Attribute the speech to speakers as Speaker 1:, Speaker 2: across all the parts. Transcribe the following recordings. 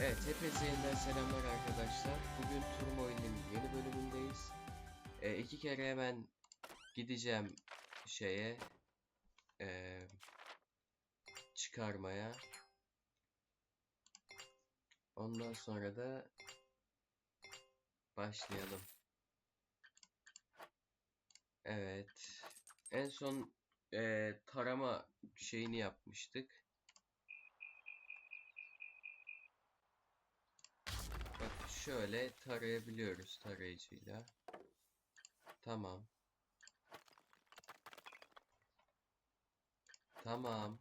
Speaker 1: Evet, hepinize selamlar arkadaşlar. Bugün Turmoil'in yeni bölümündeyiz. Ee, iki kere hemen gideceğim şeye, ee, çıkarmaya. Ondan sonra da başlayalım. Evet, en son ee, tarama şeyini yapmıştık. Bak şöyle tarayabiliyoruz tarayıcıyla. Tamam. Tamam.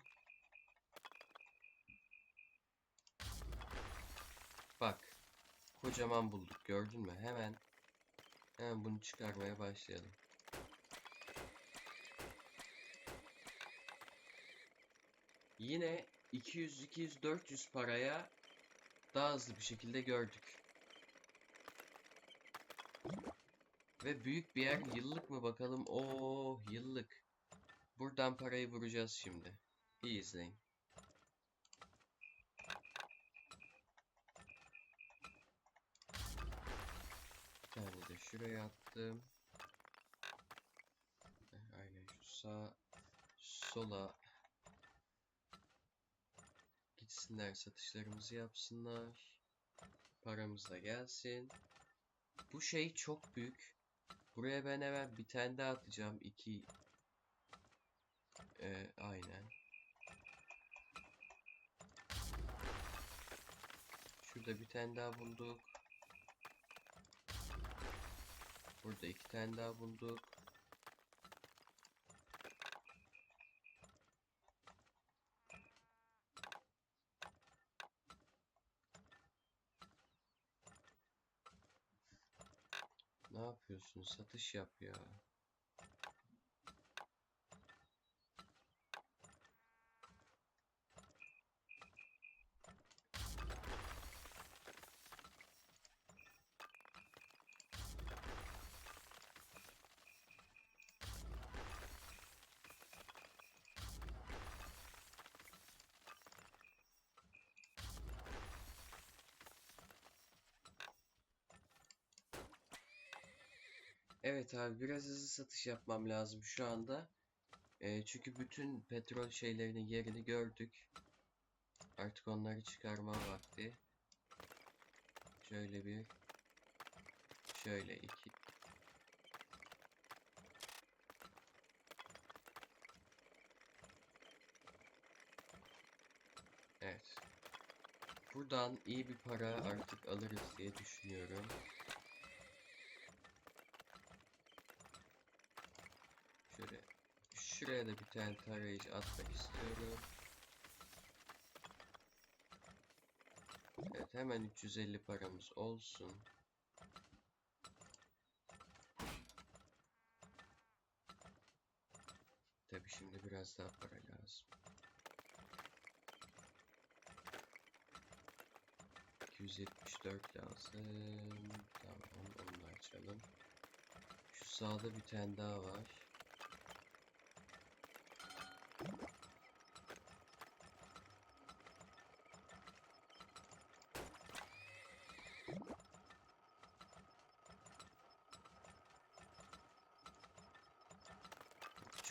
Speaker 1: Bak. Kocaman bulduk gördün mü? Hemen hemen bunu çıkarmaya başlayalım. Yine 200 200 400 paraya daha hızlı bir şekilde gördük. Ve büyük bir yer yıllık mı bakalım? Oo yıllık. Buradan parayı vuracağız şimdi. İyi izleyin. Tane de şuraya attım. Eh, Aynen şu sağ sola gitsinler satışlarımızı yapsınlar. Paramız da gelsin. Bu şey çok büyük. Buraya ben hemen bir tane daha atacağım. İki. Ee, aynen. Şurada bir tane daha bulduk. Burada iki tane daha bulduk. Ne yapıyorsun? Satış yap ya. Evet abi biraz hızlı satış yapmam lazım şu anda. Ee, çünkü bütün petrol şeylerinin yerini gördük. Artık onları çıkarma vakti. Şöyle bir. Şöyle iki. Evet. Buradan iyi bir para artık alırız diye düşünüyorum. Şöyle şuraya da bir tane tarayıcı atmak istiyorum. Evet hemen 350 paramız olsun. Tabi şimdi biraz daha para lazım. 274 lazım. Tamam onu açalım. Şu sağda bir tane daha var.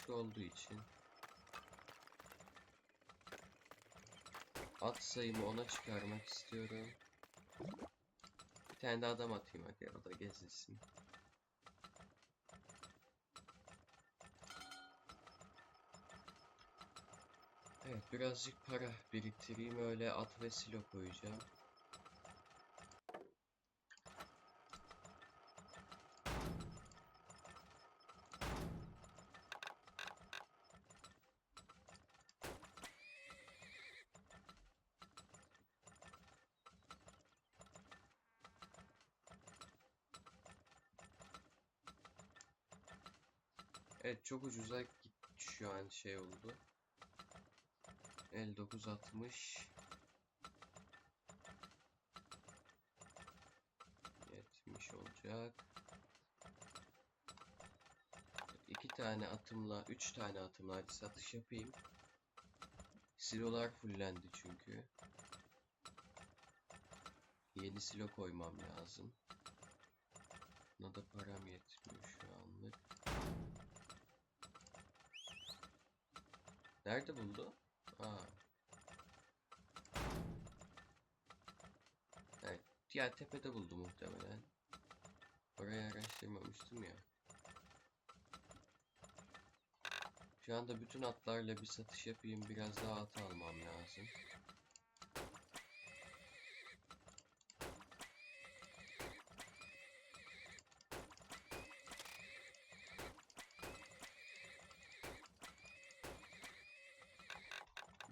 Speaker 1: Küçük olduğu için at sayımı ona çıkarmak istiyorum. Bir tane de adam atayım hadi o da gezinsin. Evet birazcık para biriktireyim öyle at ve silo koyacağım. Evet çok ucuza gitti şu an şey oldu. 5960 70 olacak. İki tane atımla, üç tane atımla hadi satış yapayım. Silolar fullendi çünkü. Yeni silo koymam lazım. Buna da param yetmiyor şu anlık. Nerede buldu? Aa. Evet, diğer tepede buldu muhtemelen. Orayı araştırmamıştım ya. Şu anda bütün atlarla bir satış yapayım. Biraz daha at almam lazım.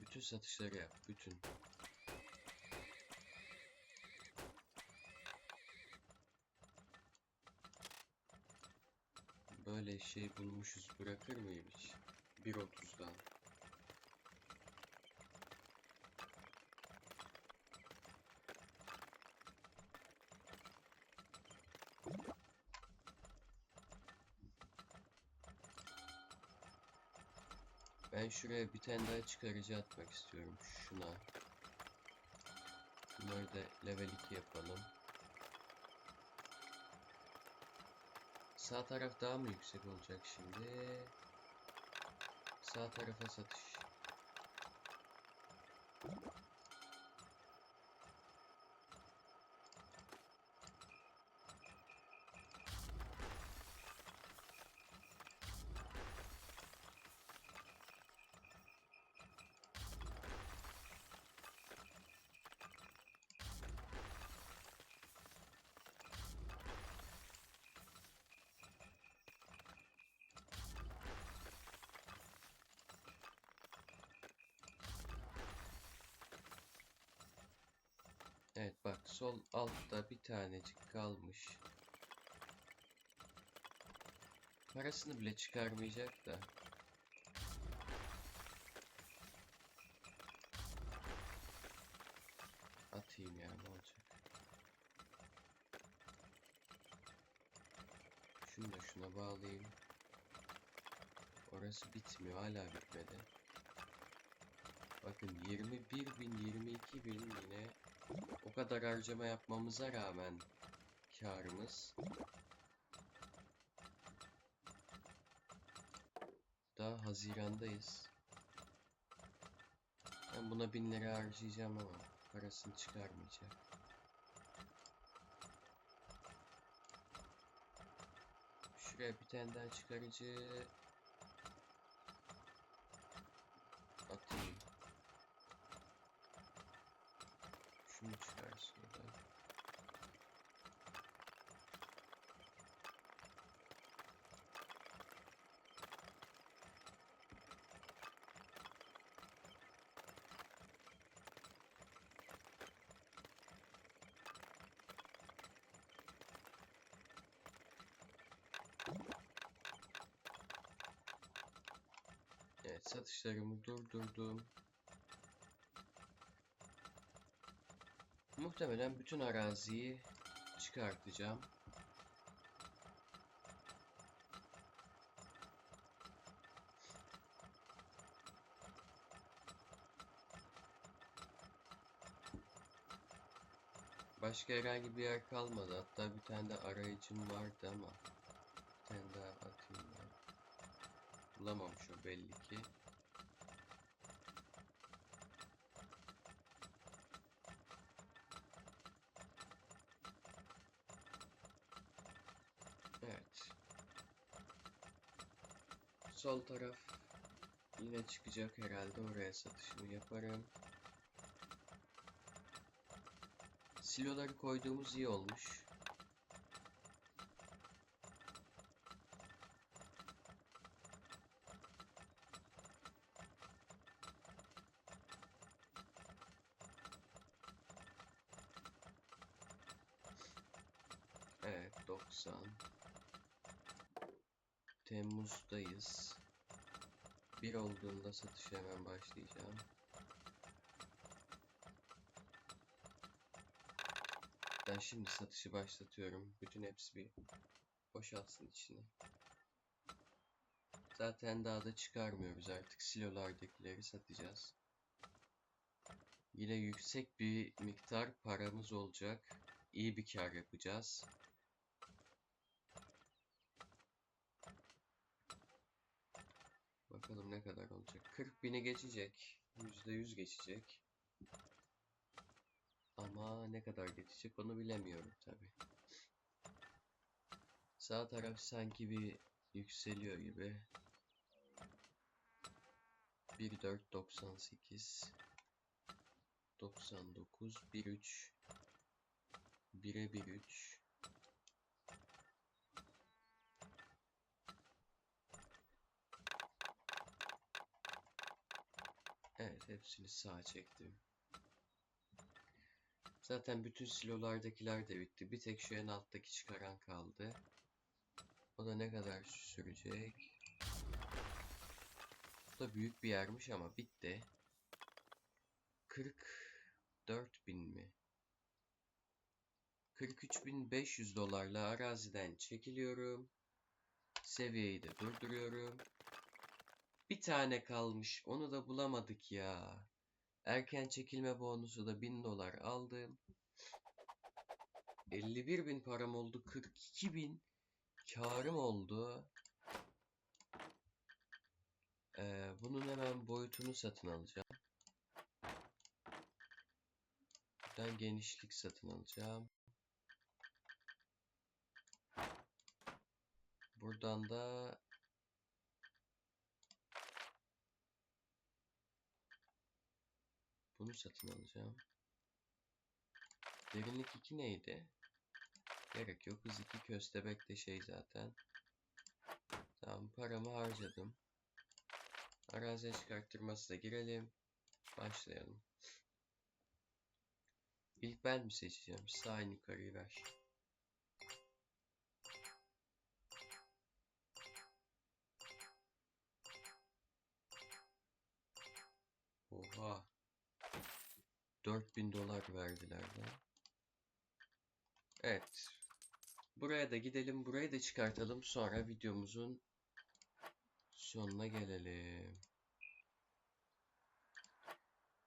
Speaker 1: Bütün satışları yap. Bütün. Böyle şey bulmuşuz bırakır mıyım hiç? 1.30'dan. Ben şuraya bir tane daha çıkarıcı atmak istiyorum. Şuna. Bunları da level 2 yapalım. Sağ taraf daha mı yüksek olacak şimdi? Sağ tarafa satış. Sol altta bir tanecik kalmış. Parasını bile çıkarmayacak da. Atayım ya ne olacak. Şunu da şuna bağlayayım. Orası bitmiyor hala bitmedi. Bakın 21 bin 22 bin yine o kadar harcama yapmamıza rağmen karımız daha Haziran'dayız. Ben buna bin lira harcayacağım ama parasını çıkarmayacak. Şuraya bir tane daha çıkarıcı atayım. Şunu çıkar şuradan. Evet satışlarımı durdurdum. Muhtemelen bütün araziyi çıkartacağım. Başka herhangi bir yer kalmadı. Hatta bir tane de arayıcım vardı ama bir tane daha atayım ben. Bulamamış o belli ki. Evet. Sol taraf yine çıkacak herhalde oraya satışımı yaparım. Siloları koyduğumuz iyi olmuş. Evet 90 Temmuz'dayız. Bir olduğunda satışa hemen başlayacağım. Ben şimdi satışı başlatıyorum. Bütün hepsi bir boşaltsın içine. Zaten daha da çıkarmıyoruz artık. Silolardakileri satacağız. Yine yüksek bir miktar paramız olacak. İyi bir kar yapacağız. Bakalım ne kadar olacak. 40 bini geçecek. %100 geçecek. Ama ne kadar geçecek onu bilemiyorum tabi. Sağ taraf sanki bir yükseliyor gibi. 1.498 99 1.3 1'e 1.3 Evet hepsini sağa çektim. Zaten bütün silolardakiler de bitti. Bir tek şu en alttaki çıkaran kaldı. O da ne kadar sürecek? Bu da büyük bir yermiş ama bitti. 44 bin mi? 43.500 dolarla araziden çekiliyorum. Seviyeyi de durduruyorum. Bir tane kalmış. Onu da bulamadık ya. Erken çekilme bonusu da 1000 dolar aldım. 51 bin param oldu. 42 bin karım oldu. Ee, bunun hemen boyutunu satın alacağım. Buradan genişlik satın alacağım. Buradan da bunu satın alacağım. Derinlik 2 neydi? Gerek yok. Hız 2 köstebek de şey zaten. Tamam paramı harcadım. Araziye çıkarttırması da girelim. Başlayalım. İlk ben mi seçeceğim? Sağ yukarıyı ver. Oha. 4000 dolar verdiler lan. Evet. Buraya da gidelim. Burayı da çıkartalım. Sonra videomuzun sonuna gelelim.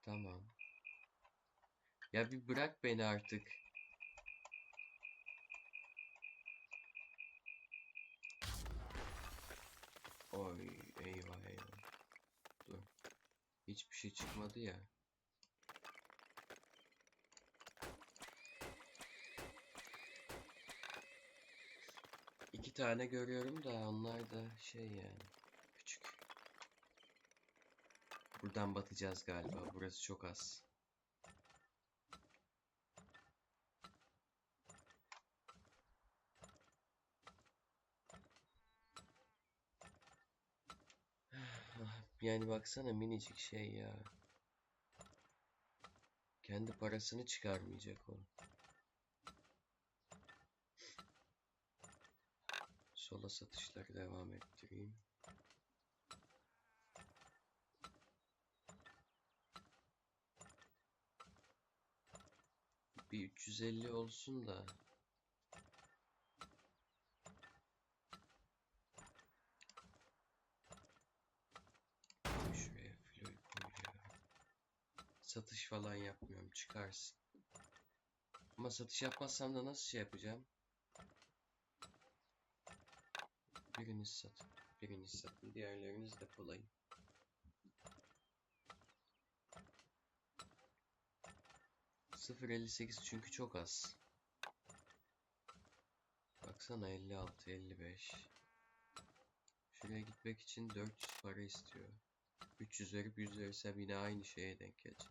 Speaker 1: Tamam. Ya bir bırak beni artık. Oy eyvah eyvah. Dur. Hiçbir şey çıkmadı ya. Tane görüyorum da onlar da şey yani. Küçük. Buradan batacağız galiba. Burası çok az. Yani baksana minicik şey ya. Kendi parasını çıkarmayacak o. Sola satışları devam ettireyim. Bir 350 olsun da Şuraya filoyu koy ya. Satış falan yapmıyorum çıkarsın. Ama satış yapmazsam da nasıl şey yapacağım? Biriniz satın. Biriniz satın. Diğerleriniz depolayın. Sıfır elli sekiz çünkü çok az. Baksana 56, 55. Şuraya gitmek için 400 para istiyor. 300 verip 100 verirsem yine aynı şeye denk gelecek.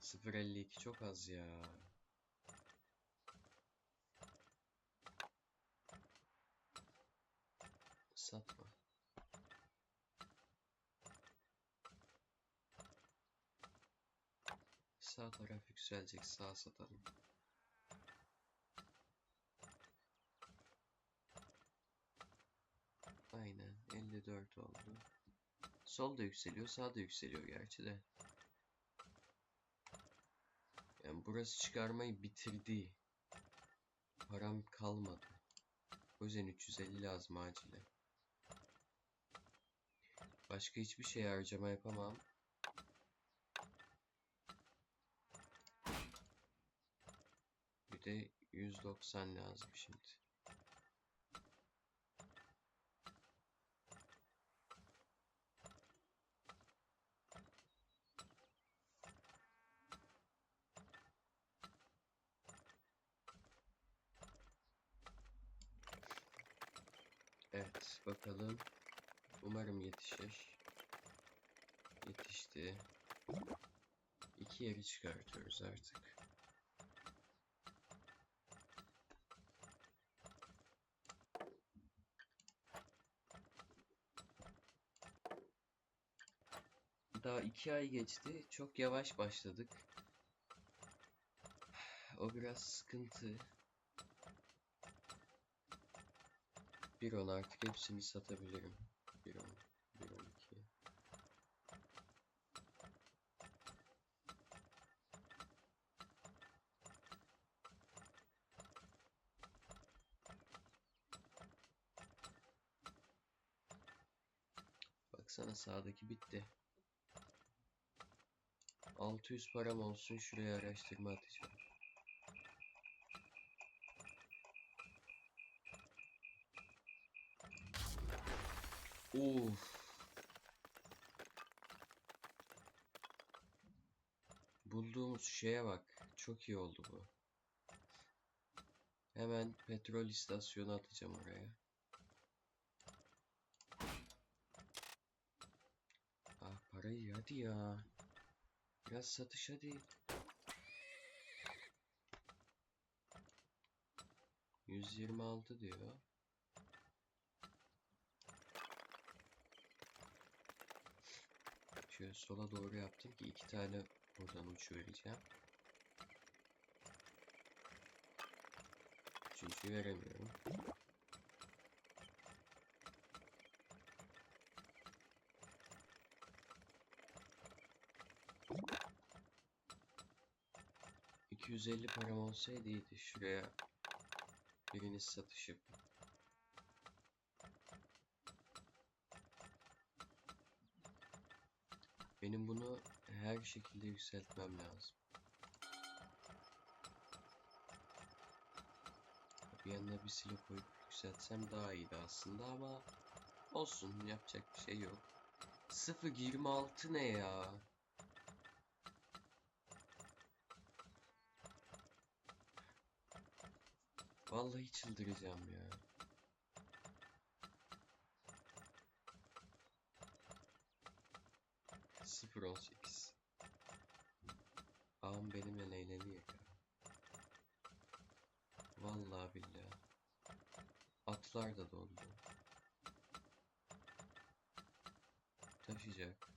Speaker 1: 0.52 çok az ya. Satma. Sağ taraf yükselecek. Sağ satalım. Aynen 54 oldu. Sol da yükseliyor, sağ da yükseliyor gerçi de. Yani burası çıkarmayı bitirdi. Param kalmadı. O yüzden 350 lazım acilen. Başka hiçbir şey harcama yapamam. Bir de 190 lazım şimdi. Evet, bakalım. Umarım yetişir. Yetişti. İki yeri çıkartıyoruz artık. Daha iki ay geçti. Çok yavaş başladık. O biraz sıkıntı. Bir on artık hepsini satabilirim. Bir on, bir on iki. Baksana sağdaki bitti. 600 param olsun şuraya araştırma atacağım. Uf. Bulduğumuz şeye bak. Çok iyi oldu bu. Hemen petrol istasyonu atacağım oraya. Parayı hadi ya. Biraz satış hadi. 126 diyor. Şöyle sola doğru yaptım ki iki tane buradan uçuvereceğim. Çünkü veremiyorum. ...250 param olsaydı. Şuraya... ...biriniz satış yapın. Benim bunu her şekilde yükseltmem lazım. Bir yanına bir silo koyup yükseltsem daha iyiydi aslında ama olsun yapacak bir şey yok. 0.26 ne ya? Vallahi çıldıracağım ya. Sıfır on sekiz. Ağam benimle eğleniyor ya. Vallahi billahi. Atlar da dondu. Taşıyacak.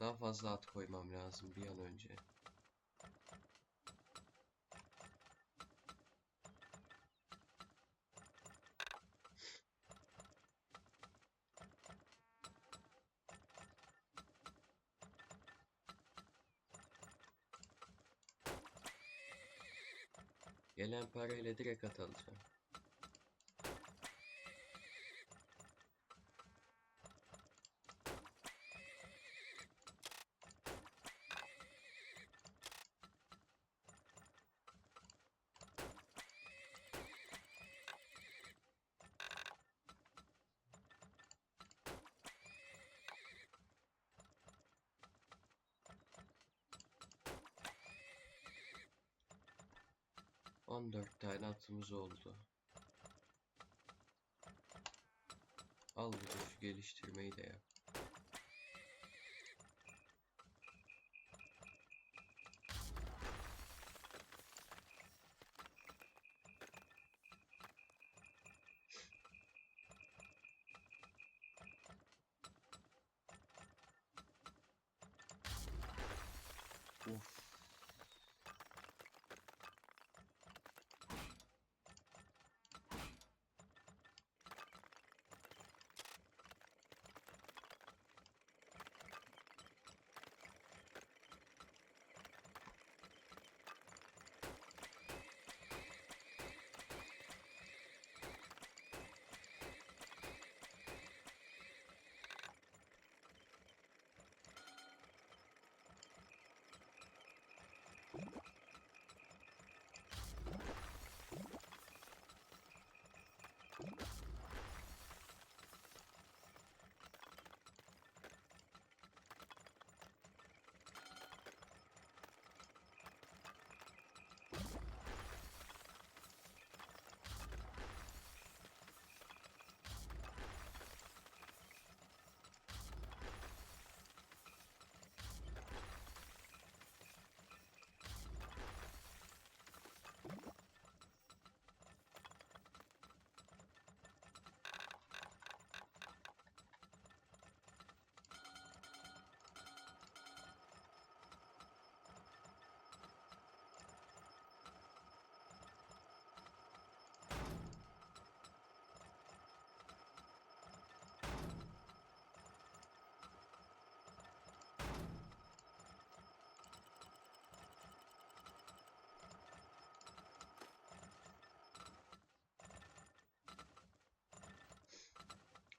Speaker 1: Daha fazla at koymam lazım bir an önce. Gelen parayla direkt at alacağım. On dört tane atımız oldu. Al bir de şu geliştirmeyi de yap.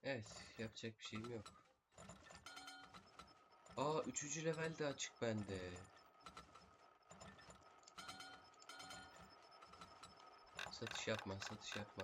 Speaker 1: Evet, yapacak bir şeyim yok. Aa, üçüncü level de açık bende. Satış yapma, satış yapma.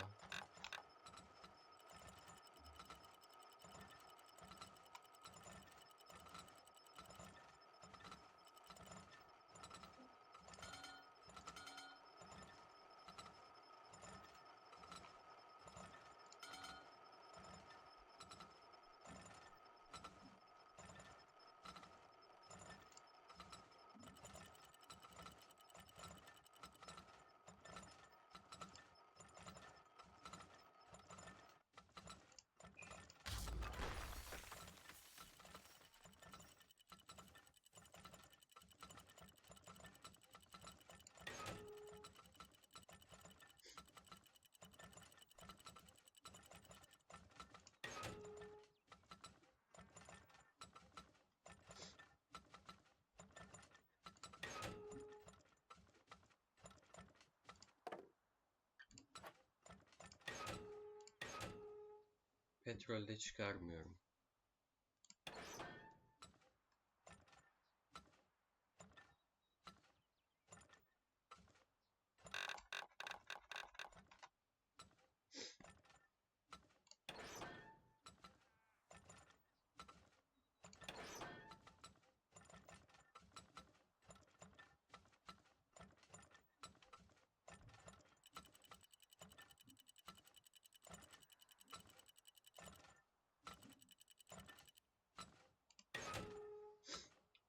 Speaker 1: Petrolde çıkarmıyorum.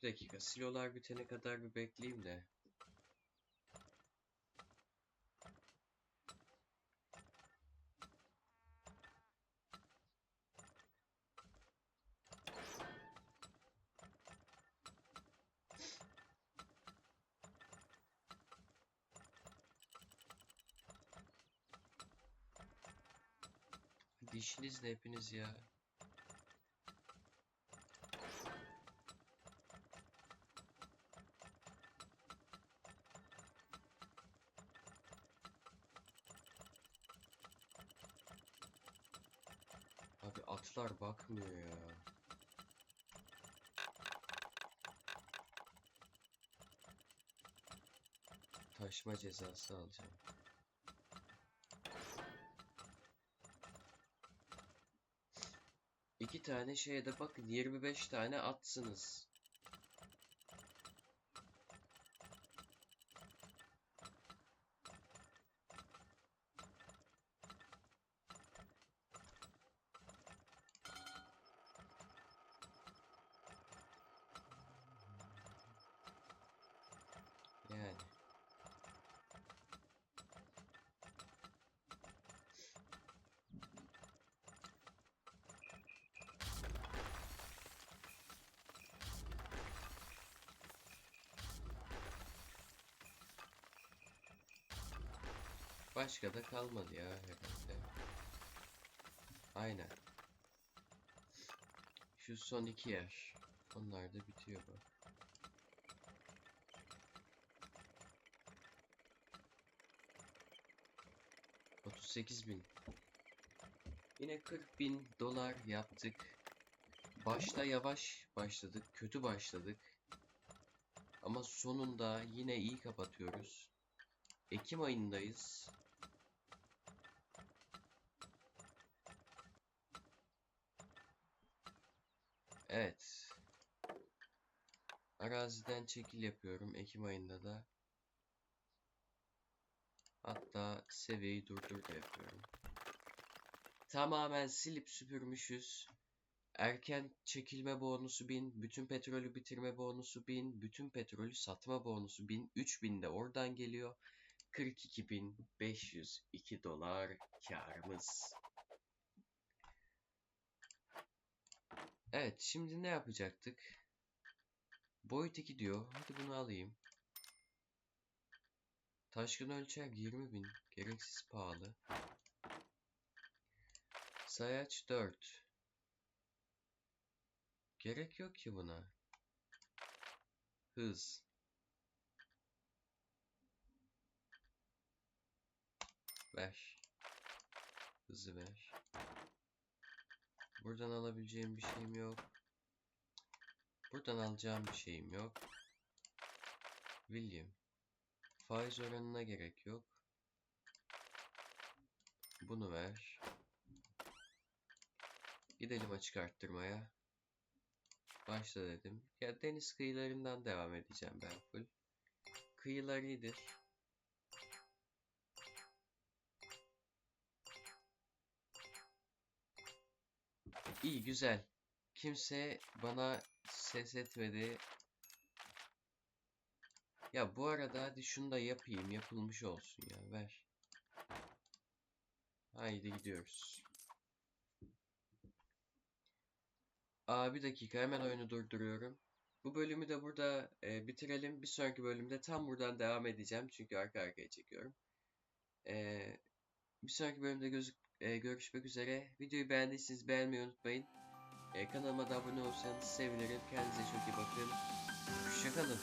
Speaker 1: Bir dakika, silolar bitene kadar bir bekleyeyim de. Hadi işinizle hepiniz ya. Abi bakmıyor ya. Taşma cezası alacağım. İki tane şeye de bakın 25 tane atsınız. Yani. Başka da kalmadı ya herhalde. Aynen. Şu son iki yer. Onlar da bitiyor bu. Otuz bin. Yine 40 bin dolar yaptık. Başta yavaş başladık, kötü başladık. Ama sonunda yine iyi kapatıyoruz. Ekim ayındayız. Evet. Araziden çekil yapıyorum Ekim ayında da. Hatta seviyeyi durdur da yapıyorum. Tamamen silip süpürmüşüz. Erken çekilme bonusu 1000, bütün petrolü bitirme bonusu 1000, bütün petrolü satma bonusu 1000, 3000 de oradan geliyor. 42.502 dolar karımız. Evet, şimdi ne yapacaktık? Boyut 2 diyor. Hadi bunu alayım. Taşkın ölçer 20.000. Gereksiz pahalı. Sayaç 4. Gerek yok ki buna. Hız. Ver. Hızı ver. Buradan alabileceğim bir şeyim yok. Buradan alacağım bir şeyim yok. William. Faiz oranına gerek yok. Bunu ver. Gidelim açık arttırmaya. Başla dedim. Ya deniz kıyılarından devam edeceğim ben full. Kıyılar iyidir. İyi güzel. Kimse bana ses etmedi. Ya bu arada hadi şunu da yapayım. Yapılmış olsun ya. Ver. Haydi gidiyoruz. Aa bir dakika hemen oyunu durduruyorum. Bu bölümü de burada e, bitirelim. Bir sonraki bölümde tam buradan devam edeceğim. Çünkü arka arkaya çekiyorum. E, bir sonraki bölümde gözük e, görüşmek üzere. Videoyu beğendiyseniz beğenmeyi unutmayın. E, kanalıma da abone olursanız sevinirim. Kendinize çok iyi bakın. Hoşçakalın.